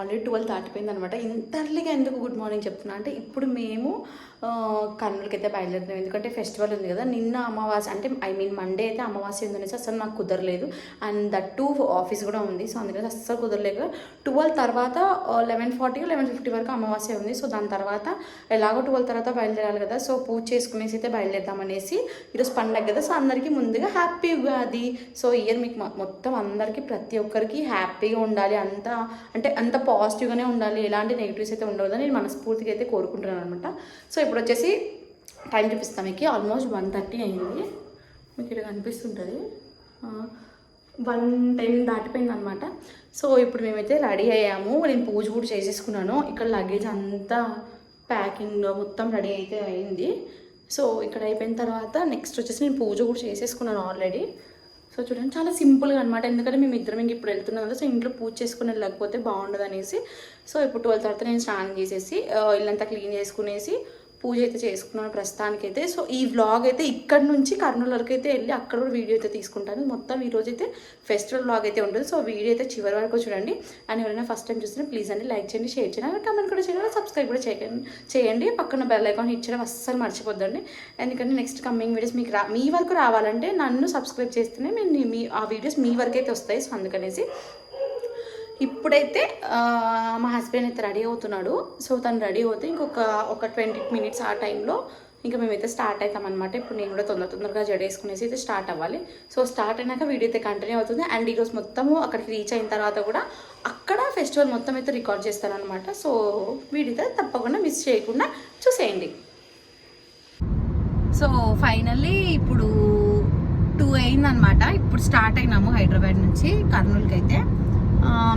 already twelve దాటిపోయింది అనమాట ఇంత అర్లీగా ఎందుకు గుడ్ మార్నింగ్ చెప్తున్నా అంటే ఇప్పుడు మేము కర్నూలుకి అయితే బయలుదేరుతున్నాం. ఎందుకంటే ఫెస్టివల్ ఉంది కదా. నిన్న అమావాస్య అంటే ఐ మీన్ మండే అయితే అమావాస్య ఉందనేసి అసలు నాకు కుదరలేదు. అండ్ దట్ టూ ఆఫీస్ కూడా ఉంది. సో అందుకని అస్సలు కుదరలేదు. ట్వెల్వ్ తర్వాత లెవెన్ ఫార్టీ లెవెన్ ఫిఫ్టీ వరకు అమావాస్య ఉంది. సో దాని తర్వాత ఎలాగో ట్వెల్వ్ తర్వాత బయలుదేరాలి కదా. సో పూజ చేసుకునేసి అయితే బయలుదేరుతామనేసి ఈరోజు పండగ కదా. సో అందరికీ ముందుగా హ్యాపీ ఉగాది. సో ఇయర్ మీకు మొత్తం అందరికీ ప్రతి ఒక్కరికి హ్యాపీగా ఉండాలి. అంత అంటే అంత పాజిటివ్గానే ఉండాలి ఎలాంటి నెగిటివ్స్ అయితే ఉండవద్దని నేను మనస్ఫూర్తిగా అయితే కోరుకుంటున్నాను అనమాట సో ఇప్పుడు వచ్చేసి టైం చూపిస్తాం మీకు. ఆల్మోస్ట్ వన్ థర్టీ అయింది. మీకు ఇక్కడ కనిపిస్తుంటుంది. వన్ టెన్ దాటిపోయింది అనమాట సో ఇప్పుడు మేమైతే రెడీ అయ్యాము. నేను పూజ కూడా చేసేసుకున్నాను. ఇక్కడ లగేజ్ అంతా ప్యాకింగ్ మొత్తం రెడీ అయితే అయింది. సో ఇక్కడ అయిపోయిన తర్వాత నెక్స్ట్ వచ్చేసి నేను పూజ కూడా చేసేసుకున్నాను ఆల్రెడీ సో చూడండి చాలా సింపుల్గా అనమాట ఎందుకంటే మేము ఇద్దరం ఇంక ఇప్పుడు వెళ్తున్నాం కదా సో ఇంట్లో పూజ చేసుకుని వెళ్ళకపోతే బాగుండదు అనేసి సో ఇప్పుడు ట్వెల్వ్ తర్వాత నేను స్నానం చేసేసి ఇల్లంతా క్లీన్ చేసుకునేసి పూజ అయితే చేసుకున్నాను ప్రస్తుతానికైతే. సో ఈ వ్లాగ్ అయితే ఇక్కడ నుంచి కర్నూలు వరకు అయితే వెళ్ళి అక్కడ కూడా వీడియో అయితే తీసుకుంటాను. మొత్తం ఈరోజు అయితే ఫెస్టివల్ వ్లాగ్ అయితే ఉంటుంది. సో వీడియో అయితే చివరి వరకు చూడండి. అండ్ ఎవరైనా ఫస్ట్ టైం చూస్తే ప్లీజ్ అండి లైక్ చేయండి షేర్ చేయండి. కమెంట్ కూడా చేయండి సబ్స్క్రైబ్ కూడా చేయండి చేయండి. పక్కన బెల్ ఐకాన్ ఇచ్చడం అస్సలు మర్చిపోద్దండి. ఎందుకంటే నెక్స్ట్ కమింగ్ వీడియోస్ మీకు రా మీ వరకు రావాలంటే నన్ను సబ్స్క్రైబ్ చేస్తేనే నేను మీ ఆ వీడియోస్ మీ వరకు అయితే వస్తాయి. సో అందుకనేసి ఇప్పుడైతే మా హస్బెండ్ అయితే రెడీ అవుతున్నాడు. సో తను రెడీ అవుతే ఇంకొక ఒక ట్వంటీ మినిట్స్ ఆ టైంలో ఇంకా మేమైతే స్టార్ట్ అవుతాం అనమాట ఇప్పుడు నేను కూడా తొందర తొందరగా జడేసుకునేసి అయితే స్టార్ట్ అవ్వాలి. సో స్టార్ట్ అయినాక వీడియో అయితే కంటిన్యూ అవుతుంది. అండ్ ఈరోజు మొత్తము అక్కడికి రీచ్ అయిన తర్వాత కూడా అక్కడ ఫెస్టివల్ మొత్తం అయితే రికార్డ్ చేస్తానమాట సో వీడియో అయితే తప్పకుండా మిస్ చేయకుండా చూసేయండి. సో ఫైనల్లీ ఇప్పుడు టూ అయిందనమాట ఇప్పుడు స్టార్ట్ అయినాము హైదరాబాద్ నుంచి కర్నూలుకి అయితే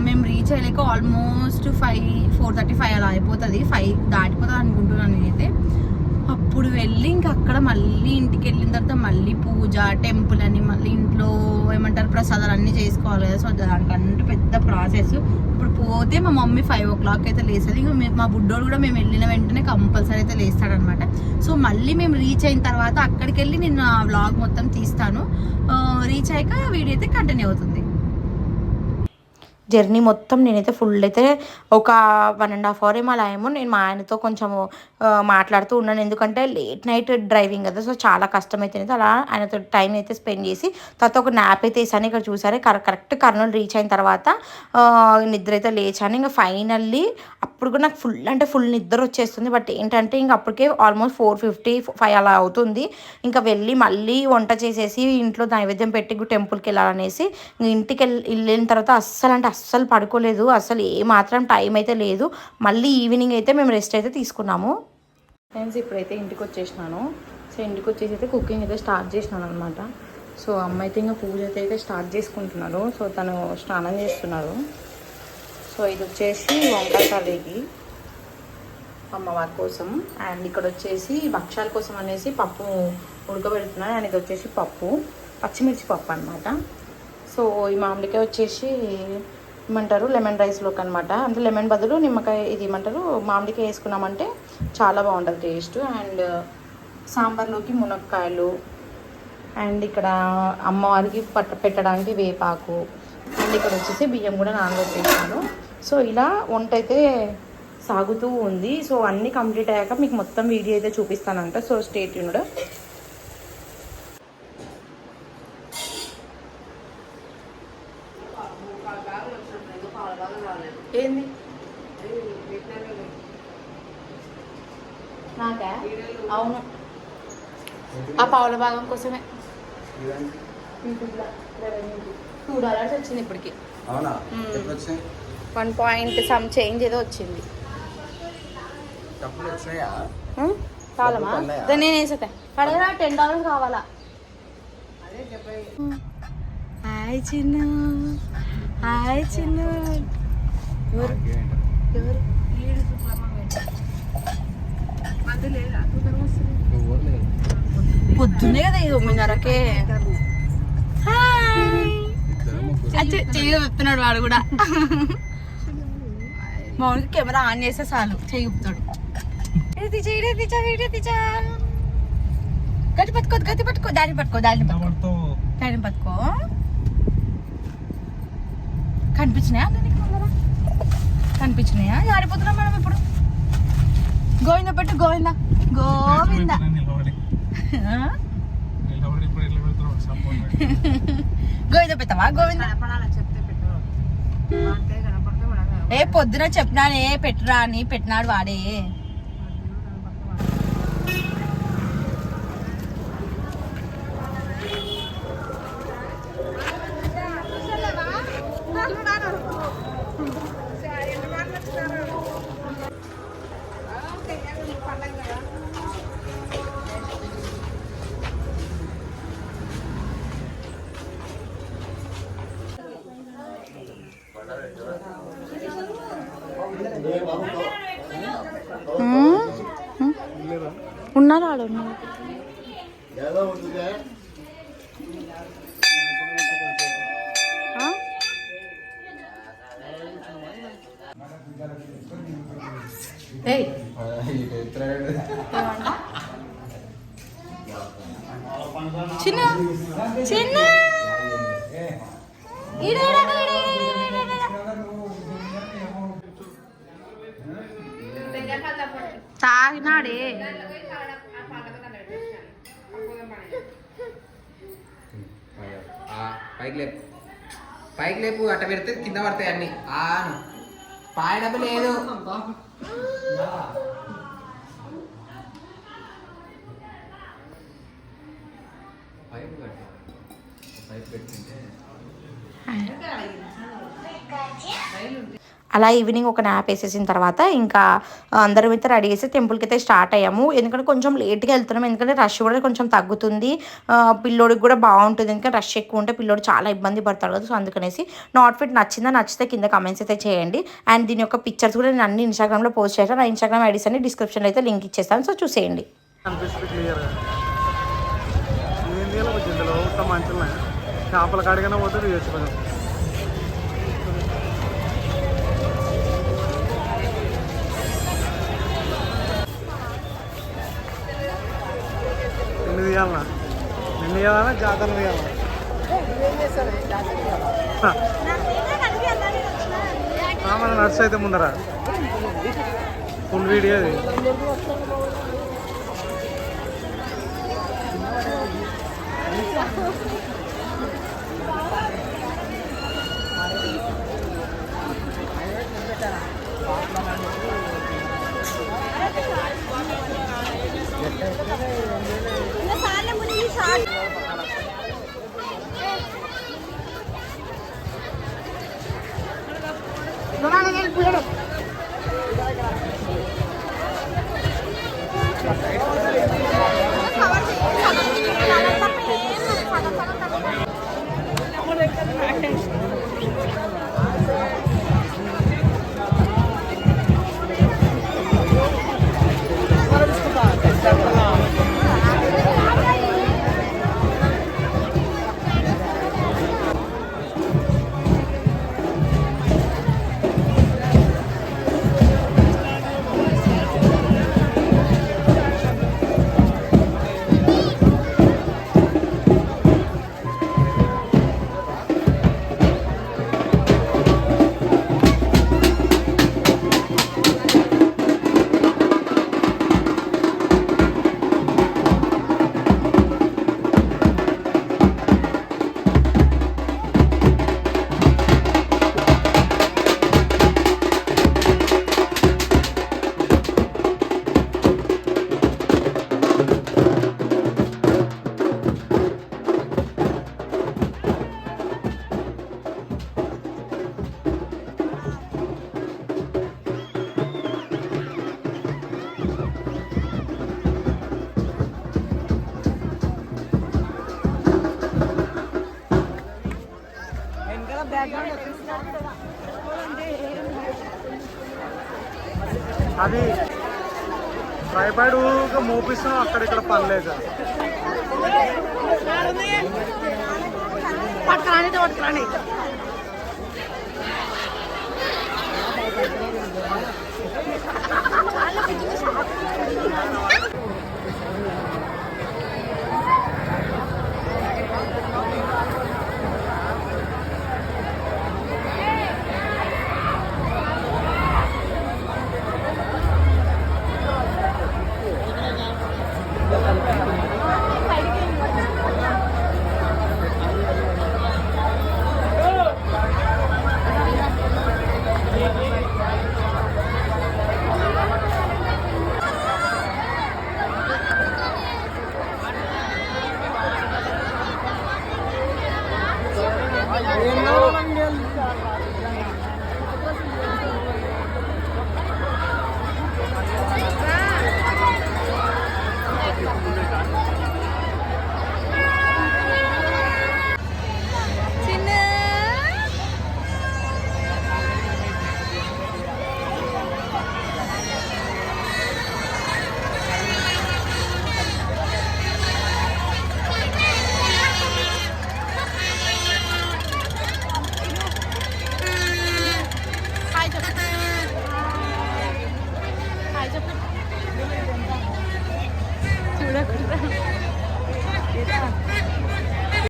మేము reach అయ్యలేక almost five four thirty five అలా అయిపోతుంది. ఫైవ్ దాటిపోతుంది అనుకుంటున్నాను నేనైతే. అప్పుడు వెళ్ళి ఇంక అక్కడ మళ్ళీ ఇంటికి వెళ్ళిన తర్వాత మళ్ళీ పూజ టెంపుల్ అని మళ్ళీ ఇంట్లో ఏమంటారు ప్రసాదాలు అన్నీ చేసుకోవాలి కదా. సో దానికంటూ పెద్ద ప్రాసెస్ ఇప్పుడు పోతే మా మమ్మీ ఫైవ్ ఓ క్లాక్ అయితే లేస్తుంది. ఇంక మా బుడ్డోడు కూడా మేము వెళ్ళిన వెంటనే కంపల్సరీ అయితే లేస్తాడనమాట. సో మళ్ళీ మేము రీచ్ అయిన తర్వాత అక్కడికి వెళ్ళి నేను ఆ వ్లాగ్ మొత్తం తీస్తాను. రీచ్ అయ్యాక వీడియో అయితే కంటిన్యూ అవుతుంది. జర్నీ మొత్తం నేనైతే ఫుల్ అయితే ఒక వన్ అండ్ హాఫ్ అవర్ ఏమో అలా ఏమో నేను మా ఆయనతో కొంచెము మాట్లాడుతూ ఉన్నాను. ఎందుకంటే లేట్ నైట్ డ్రైవింగ్ కదా సో చాలా కష్టమైతే అలా ఆయనతో టైం అయితే స్పెండ్ చేసి తర్వాత ఒక నాప్ అయితే వేసాను. ఇక్కడ చూసారే కర- కరెక్ట్ కర్నూలు రీచ్ అయిన తర్వాత నిద్ర అయితే లేచాను. ఇంకా ఫైనల్లీ అప్పుడు కూడా నాకు ఫుల్ అంటే ఫుల్ నిద్ర వచ్చేస్తుంది. బట్ ఏంటంటే ఇంక అప్పటికే ఆల్మోస్ట్ ఫోర్ ఫిఫ్టీ ఫైవ్ అలా అవుతుంది. ఇంకా వెళ్ళి మళ్ళీ వంట చేసేసి ఇంట్లో నైవేద్యం పెట్టి టెంపుల్కి వెళ్ళాలనేసి ఇంటికి వెళ్ళి వెళ్ళిన తర్వాత అస్సలు అంటే అస్సలు పడుకోలేదు అసలు ఏ మాత్రం టైం అయితే లేదు. మళ్ళీ ఈవినింగ్ అయితే మేము రెస్ట్ అయితే తీసుకున్నాము. ఫ్రెండ్స్ ఇప్పుడైతే ఇంటికి వచ్చేసినాను సో ఇంటికి వచ్చేసి అయితే కుకింగ్ అయితే స్టార్ట్ చేసినాను అనమాట సో అమ్మ అయితే ఇంకా పూజ అయితే అయితే స్టార్ట్ చేసుకుంటున్నారు సో తను స్నానం చేస్తున్నారు సో ఇది వచ్చేసి వంకాయ కర్రీకి అమ్మవారి కోసం. అండ్ ఇక్కడ వచ్చేసి భక్ష్యాల కోసం అనేసి పప్పు ఉడకబెడుతున్నాను. అండ్ ఇది వచ్చేసి పప్పు. పచ్చిమిర్చి పప్పు అనమాట సో ఈ మామిడికాయ వచ్చేసి ఏమంటారు? లెమన్ రైస్లోకి అనమాట అంటే లెమన్ బదులు నిమ్మకాయ ఇది ఏమంటారు? మామిడికాయ వేసుకున్నామంటే చాలా బాగుంటుంది టేస్ట్. అండ్ సాంబార్లోకి మునక్కాయలు. అండ్ ఇక్కడ అమ్మవారికి పట్ట పెట్టడానికి వేపాకు. అండ్ ఇక్కడ వచ్చేసి బియ్యం కూడా నానబెట్టేసాను సో ఇలా వంట అయితే సాగుతూ ఉంది. సో అన్నీ కంప్లీట్ అయ్యాక మీకు మొత్తం వీడియో అయితే చూపిస్తానంట. సో స్టేట్ యూనిడ్ ఏంది నాకా అవును ఆ పావుల భాగం కోసమే. టూ డాలర్స్ వచ్చింది ఇప్పటికి. వన్ పాయింట్ సమ్ చేంజ్ ఏదో వచ్చింది? కావాలమా? నేను వేసేదా పడేదా టెన్ డాలర్స్ కావాలా? హాయ్ చిన్న. హాయ్ చిన్న. ఎవరు? ఎవరు? పొద్దున్నే కదా ఇది తొమ్మిదిన్నరకే చెయ్యి చెప్తున్నాడు వాడు కూడా. మామూలుగా కెమెరా ఆన్ చేస్తే చాలు చెయ్యి చెప్తాడు గట్టి పట్టుకో గట్టి పట్టుకో దాన్ని పట్టుకో దాన్ని పట్టుకో. దాన్ని పట్టుకో. కనిపించినాయా? కనిపించినాయా? ఆడిపోతున్నాం మేడం ఇప్పుడు. గోవింద పెట్టు గోవింద. గోవింద. ఆ? గోవింద పెట్టవా గోవింద? ఏ పొద్దున చెప్పినానే పెట్టురా అని పెట్టినాడు వాడే. చిన్న చిన్న. తాగినాడే. పైకి లేపు. పైకి లేపు అట్ట పెడితే కింద పడతాయి అన్ని. 바이브 갈 거야. 바이브 갈 텐데. 아. 색깔 아니겠지? 색깔이야? 바이브 అలా ఈవినింగ్ ఒక న్యాప్ వేసేసిన తర్వాత ఇంకా అందరం అయితే రెడీ చేసి టెంపుల్కి అయితే స్టార్ట్ అయ్యాము. ఎందుకంటే కొంచెం లేట్గా వెళ్తున్నాం. ఎందుకంటే రష్ కూడా కొంచెం తగ్గుతుంది. పిల్లోడికి కూడా బాగుంటుంది. ఎందుకంటే రష్ ఎక్కువ ఉంటే పిల్లోడు చాలా ఇబ్బంది పడతాడు కదా. సో అందుకనేసి నా అవుట్ఫిట్ నచ్చిందా నచ్చితే కింద కమెంట్స్ అయితే చేయండి. అండ్ దీని యొక్క పిక్చర్స్ కూడా నేను అన్ని ఇన్స్టాగ్రామ్లో పోస్ట్ చేశాను. నా ఇన్స్టాగ్రామ్ ఐడీస్ అన్ని డిస్క్రిప్షన్లో అయితే లింక్ ఇచ్చేస్తాను. సో చూసేయండి. అనిపిస్తుంది క్లియర్గా ఏం తీయచ్చు కొంచెం ఎన్ని జాతర తీయాలన్నా మన నర్స్ అయితే ముందర? ఫుల్ వీడియో అది అది ఊరికే మోపిస్తున్నాం అక్కడిక్కడ పనిలేదు పట్టుకురాని పట్టుకురాని Yeah.